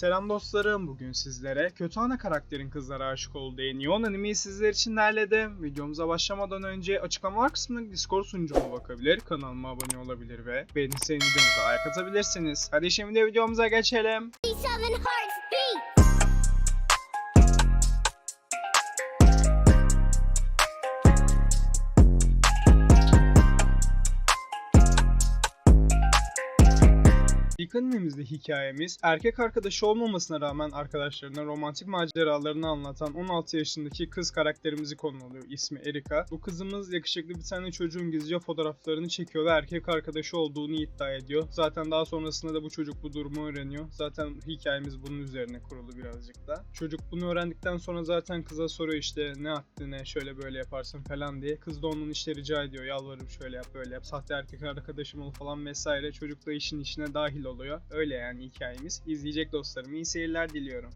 Selam dostlarım, bugün sizlere kötü ana karakterin kızlara aşık olduğu Neon animeyi sizler için derledim. Videomuza başlamadan önce açıklama kısmındaki Discord sunucuma bakabilir, kanalıma abone olabilir ve beğenirseniz videomuza like atabilirsiniz. Hadi şimdi videomuza geçelim. İlk hikayemiz erkek arkadaşı olmamasına rağmen arkadaşlarına romantik maceralarını anlatan 16 yaşındaki kız karakterimizi konu alıyor. İsmi Erika. Bu kızımız yakışıklı bir tane çocuğun gizlice fotoğraflarını çekiyor ve erkek arkadaşı olduğunu iddia ediyor. Zaten daha sonrasında da bu çocuk bu durumu öğreniyor. Zaten hikayemiz bunun üzerine kurulu birazcık da. Çocuk bunu öğrendikten sonra zaten kıza soruyor işte ne ne şöyle böyle yaparsın falan diye. Kız da onun işte rica ediyor yalvarıp şöyle yap böyle yap. Sahte erkek arkadaşım ol falan vesaire. Çocuk da işin içine dahil oluyor. Öyle yani hikayemiz. İzleyecek dostlarım iyi seyirler diliyorum.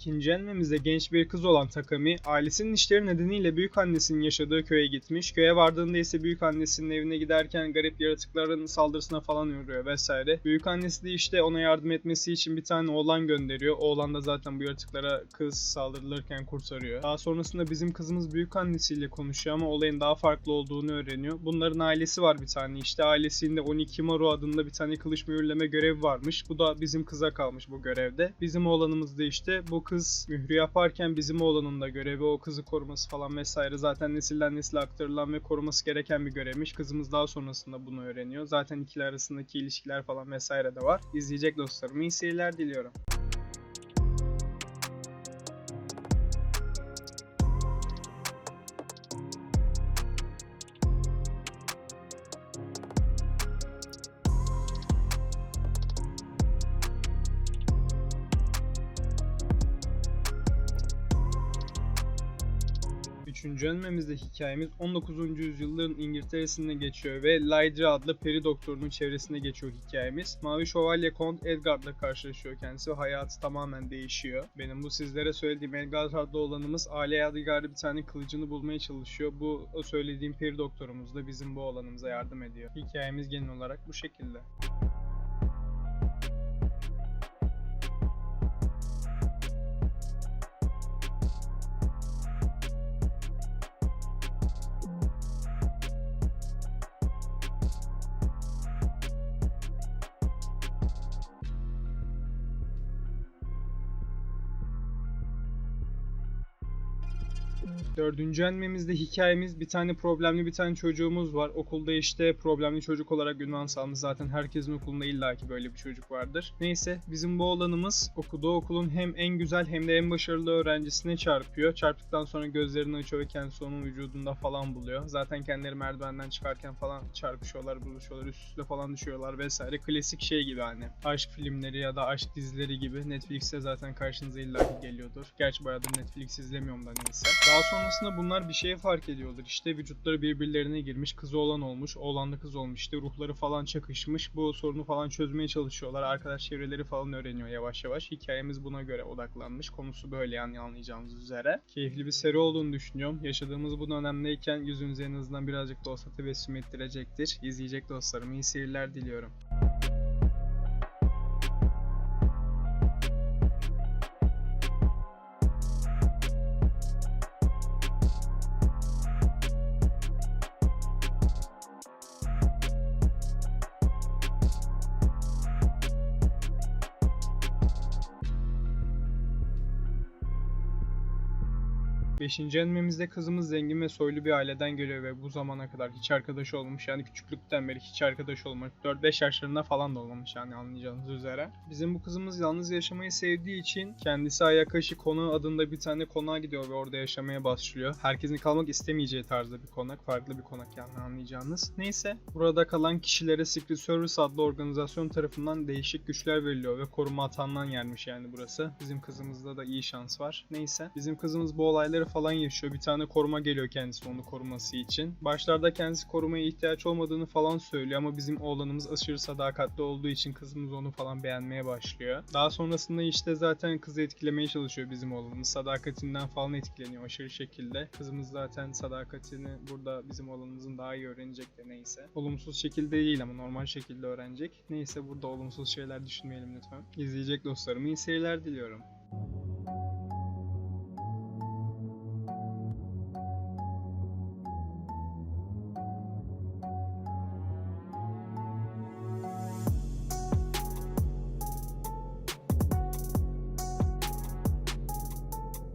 İkinci animemizde genç bir kız olan Takami, ailesinin işleri nedeniyle büyük annesinin yaşadığı köye gitmiş. Köye vardığında ise büyük annesinin evine giderken garip yaratıkların saldırısına falan uğruyor vesaire. Büyük annesi de işte ona yardım etmesi için bir tane oğlan gönderiyor. Oğlan da zaten bu yaratıklara kız saldırılırken kurtarıyor. Daha sonrasında bizim kızımız büyük annesiyle konuşuyor ama olayın daha farklı olduğunu öğreniyor. Bunların ailesi var bir tane işte. Ailesinde 12 Maru adında bir tane kılıç mühürleme görevi varmış. Bu da bizim kıza kalmış bu görevde. Bizim oğlanımız da işte bu kız mührü yaparken bizim oğlanın da görevi o kızı koruması falan vesaire. Zaten nesilden nesile aktarılan ve koruması gereken bir görevmiş. Kızımız daha sonrasında bunu öğreniyor. Zaten ikili arasındaki ilişkiler falan vesaire de var. İzleyecek dostlarım iyi seyirler diliyorum. Üçüncü animemizde hikayemiz 19. yüzyılların İngiltere'sinde geçiyor ve Lydra adlı peri doktorunun çevresinde geçiyor hikayemiz. Mavi Şövalye Kont Edgard'la karşılaşıyor kendisi ve hayatı tamamen değişiyor. Benim bu sizlere söylediğim Edgard adlı olanımız aile yadigarı bir tane kılıcını bulmaya çalışıyor. Bu söylediğim peri doktorumuz da bizim bu olanımıza yardım ediyor. Hikayemiz genel olarak bu şekilde. Dördüncü animemizde hikayemiz bir tane problemli bir tane çocuğumuz var. Okulda işte problemli çocuk olarak ünvan salmış. Zaten herkesin okulunda illaki böyle bir çocuk vardır. Neyse bizim bu olanımız okuduğu okulun hem en güzel hem de en başarılı öğrencisine çarpıyor. Çarptıktan sonra gözlerini açıyor ve kendisi onun vücudunda falan buluyor. Zaten kendileri merdivenden çıkarken falan çarpışıyorlar, buluşuyorlar, üst üste falan düşüyorlar vesaire. Klasik şey gibi hani. Aşk filmleri ya da aşk dizileri gibi Netflix'te zaten karşınıza illaki geliyordur. Gerçi bayağıdır Netflix izlemiyorum da neyse. Daha sonrasında bunlar bir şeye fark ediyorlar. İşte vücutları birbirlerine girmiş. Kızı olan olmuş. Oğlan da kız olmuş. İşte ruhları falan çakışmış. Bu sorunu falan çözmeye çalışıyorlar. Arkadaş çevreleri falan öğreniyor yavaş yavaş. Hikayemiz buna göre odaklanmış. Konusu böyle yani anlayacağınız üzere. Keyifli bir seri olduğunu düşünüyorum. Yaşadığımız bu dönemdeyken yüzünüze en azından birazcık da olsa tebessüm ettirecektir. İzleyecek dostlarım iyi seyirler diliyorum. Beşinci animemizde kızımız zengin ve soylu bir aileden geliyor ve bu zamana kadar hiç arkadaş olmamış yani küçüklükten beri hiç arkadaş olmamış 4-5 yaşlarında falan da olmamış yani anlayacağınız üzere. Bizim bu kızımız yalnız yaşamayı sevdiği için kendisi Ayakashi Konağı adında bir tane konağa gidiyor ve orada yaşamaya başlıyor. Herkesin kalmak istemeyeceği tarzda bir konak, farklı bir konak yani anlayacağınız. Neyse burada kalan kişilere Secret Service adlı organizasyon tarafından değişik güçler veriliyor ve koruma atandan yermiş yani burası. Bizim kızımızda da iyi şans var. Neyse bizim kızımız bu olayları falan yaşıyor. Bir tane koruma geliyor kendisi onu koruması için. Başlarda kendisi korumaya ihtiyaç olmadığını falan söylüyor ama bizim oğlanımız aşırı sadakatli olduğu için kızımız onu falan beğenmeye başlıyor. Daha sonrasında işte zaten kızı etkilemeye çalışıyor bizim oğlanımız. Sadakatinden falan etkileniyor aşırı şekilde. Kızımız zaten sadakatini burada bizim oğlanımızın daha iyi öğrenecek de neyse. Olumsuz şekilde değil ama normal şekilde öğrenecek. Neyse burada olumsuz şeyler düşünmeyelim lütfen. İzleyecek dostlarıma iyi seyirler diliyorum.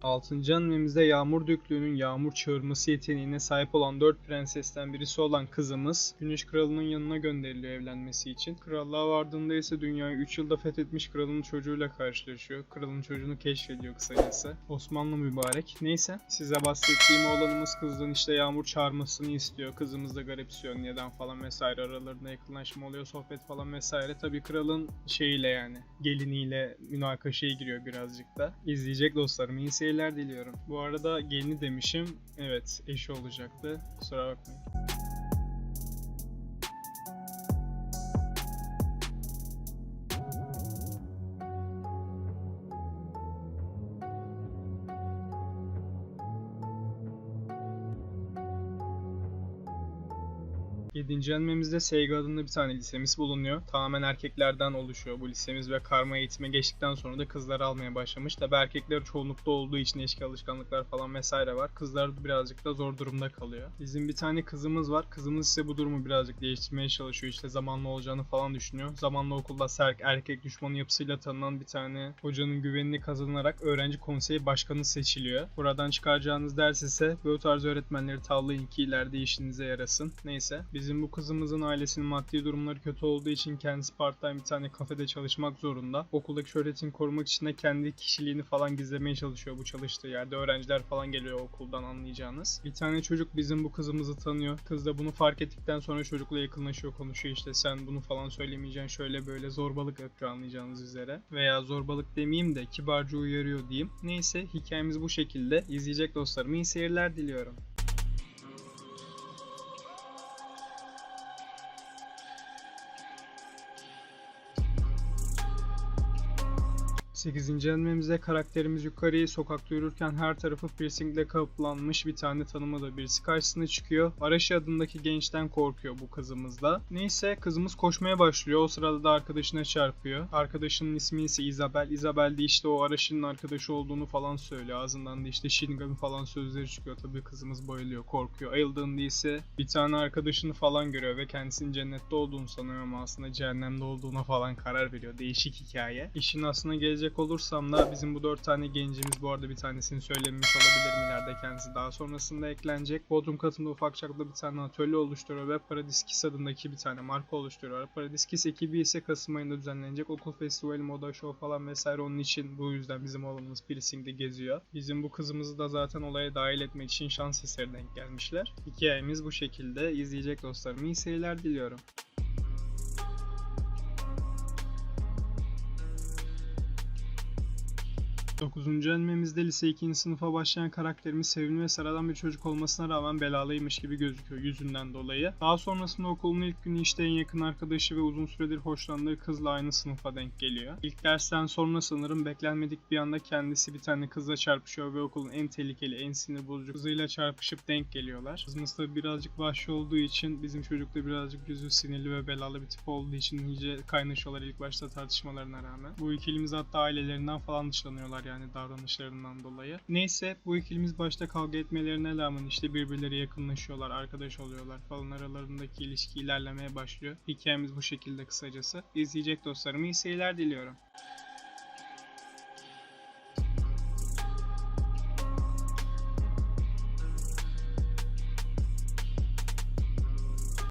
Altıncı animemizde Yağmur Döklüğü'nün yağmur çağırması yeteneğine sahip olan dört prensesten birisi olan kızımız Güneş Kralı'nın yanına gönderiliyor evlenmesi için. Krallığa vardığında ise dünyayı 3 yılda fethetmiş kralın çocuğuyla karşılaşıyor. Kralın çocuğunu keşfediyor kısacası. Osmanlı mübarek. Neyse size bahsettiğim oğlanımız kızın işte yağmur çağırmasını istiyor. Kızımız da garipsiyor neden falan vesaire aralarında yakınlaşma oluyor sohbet falan vesaire. Tabii kralın şeyiyle yani geliniyle münakaşaya giriyor birazcık da. İzleyecek dostlarım iyi seyirler diliyorum. Bu arada gelini demişim. Evet eşi olacaktı. Kusura bakmayın. Yedinci animemizde Seiga adında bir tane lisemiz bulunuyor. Tamamen erkeklerden oluşuyor bu lisemiz ve karma eğitime geçtikten sonra da kızları almaya başlamış. Tabi erkekler çoğunlukta olduğu için eşki alışkanlıklar falan vesaire var. Kızlar birazcık da zor durumda kalıyor. Bizim bir tane kızımız var. Kızımız ise bu durumu birazcık değiştirmeye çalışıyor. İşte zamanla olacağını falan düşünüyor. Zamanla okulda serk erkek düşmanı yapısıyla tanınan bir tane hocanın güvenini kazanarak öğrenci konseyi başkanı seçiliyor. Buradan çıkaracağınız ders ise bu tarz öğretmenleri tavlayın ki ileride işinize yarasın. Neyse bizim bu kızımızın ailesinin maddi durumları kötü olduğu için kendisi part time bir tane kafede çalışmak zorunda. Okuldaki şöhretini korumak için de kendi kişiliğini falan gizlemeye çalışıyor bu çalıştığı yerde. Öğrenciler falan geliyor okuldan anlayacağınız. Bir tane çocuk bizim bu kızımızı tanıyor. Kız da bunu fark ettikten sonra çocukla yakınlaşıyor konuşuyor işte sen bunu falan söylemeyeceksin şöyle böyle zorbalık yapıyor anlayacağınız üzere. Veya zorbalık demeyeyim de kibarca uyarıyor diyeyim. Neyse hikayemiz bu şekilde. İzleyecek dostlarım iyi seyirler diliyorum. 8. animemizde karakterimiz yukarıyı sokakta yürürken her tarafı piercingle kaplanmış bir tane tanımadığı birisi karşısına çıkıyor. Arashi adındaki gençten korkuyor bu kızımız da. Neyse kızımız koşmaya başlıyor. O sırada da arkadaşına çarpıyor. Arkadaşının ismi ise Isabel. Isabel de işte o Arashi'nin arkadaşı olduğunu falan söylüyor. Ağzından da işte Shinigami falan sözleri çıkıyor. Tabii kızımız bayılıyor, korkuyor. Ayıldığında ise bir tane arkadaşını falan görüyor ve kendisinin cennette olduğunu sanıyor ama aslında cehennemde olduğuna falan karar veriyor. Değişik hikaye. İşin aslına gelecek olursam da bizim bu dört tane gencimiz bu arada bir tanesini söylemiş olabilirim ileride kendisi daha sonrasında eklenecek. Bodrum katında ufak çaplı bir tane atölye oluşturuyor ve Paradiskis adındaki bir tane marka oluşturuyor. Paradiskis ekibi ise Kasım ayında düzenlenecek okul festivali, moda show falan vesaire onun için bu yüzden bizim oğlumuz piercing'de geziyor. Bizim bu kızımızı da zaten olaya dahil etmek için şans eseri denk gelmişler. Hikayemiz bu şekilde. İzleyecek dostlarım iyi seyirler diliyorum. 9. animemizde lise 2. sınıfa başlayan karakterimiz sevimli ve sıradan bir çocuk olmasına rağmen belalıymış gibi gözüküyor yüzünden dolayı. Daha sonrasında okulun ilk günü işte en yakın arkadaşı ve uzun süredir hoşlandığı kızla aynı sınıfa denk geliyor. İlk dersten sonra sanırım beklenmedik bir anda kendisi bir tane kızla çarpışıyor ve okulun en tehlikeli, en sinir bozucu kızıyla çarpışıp denk geliyorlar. Kızımız da birazcık vahşi olduğu için bizim çocuk da birazcık yüzü sinirli ve belalı bir tip olduğu için iyice kaynaşıyorlar ilk başta tartışmalarına rağmen. Bu ikilimiz hatta ailelerinden falan dışlanıyorlar yani davranışlarından dolayı. Neyse bu ikilimiz başta kavga etmelerine rağmen işte birbirleri yakınlaşıyorlar, arkadaş oluyorlar falan aralarındaki ilişki ilerlemeye başlıyor. Hikayemiz bu şekilde kısacası. İzleyecek dostlarım iyi seyirler diliyorum.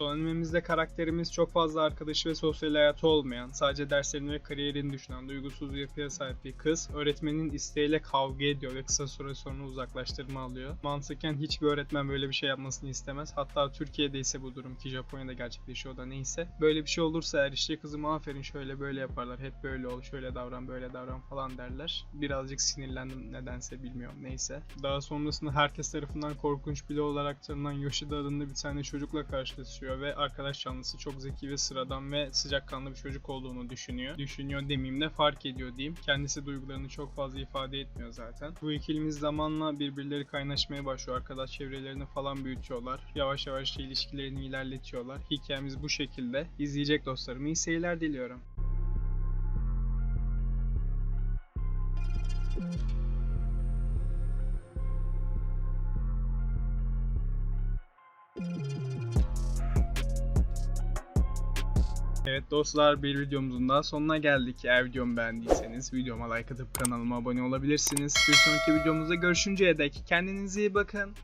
Son animemizde karakterimiz çok fazla arkadaşı ve sosyal hayatı olmayan, sadece derslerini ve kariyerini düşünen, duygusuz bir yapıya sahip bir kız. Öğretmenin isteğiyle kavga ediyor ve kısa süre sonra uzaklaştırma alıyor. Mantıken hiçbir öğretmen böyle bir şey yapmasını istemez. Hatta Türkiye'de ise bu durum ki Japonya'da gerçekleşiyor da neyse. Böyle bir şey olursa eğer işte kızım aferin şöyle böyle yaparlar. Hep böyle ol, şöyle davran, böyle davran falan derler. Birazcık sinirlendim nedense bilmiyorum neyse. Daha sonrasında herkes tarafından korkunç bile olarak tanınan Yoshida adında bir tane çocukla karşılaşıyor ve arkadaş canlısı çok zeki ve sıradan ve sıcakkanlı bir çocuk olduğunu düşünüyor. Düşünüyor demeyeyim de fark ediyor diyeyim. Kendisi duygularını çok fazla ifade etmiyor zaten. Bu ikilimiz zamanla birbirleri kaynaşmaya başlıyor. Arkadaş çevrelerini falan büyütüyorlar. Yavaş yavaş ilişkilerini ilerletiyorlar. Hikayemiz bu şekilde. İzleyecek dostlarım iyi seyirler diliyorum. Evet dostlar bir videomuzun daha sonuna geldik. Eğer videomu beğendiyseniz videoma like atıp kanalıma abone olabilirsiniz. Bir sonraki videomuzda görüşünceye dek kendinize iyi bakın.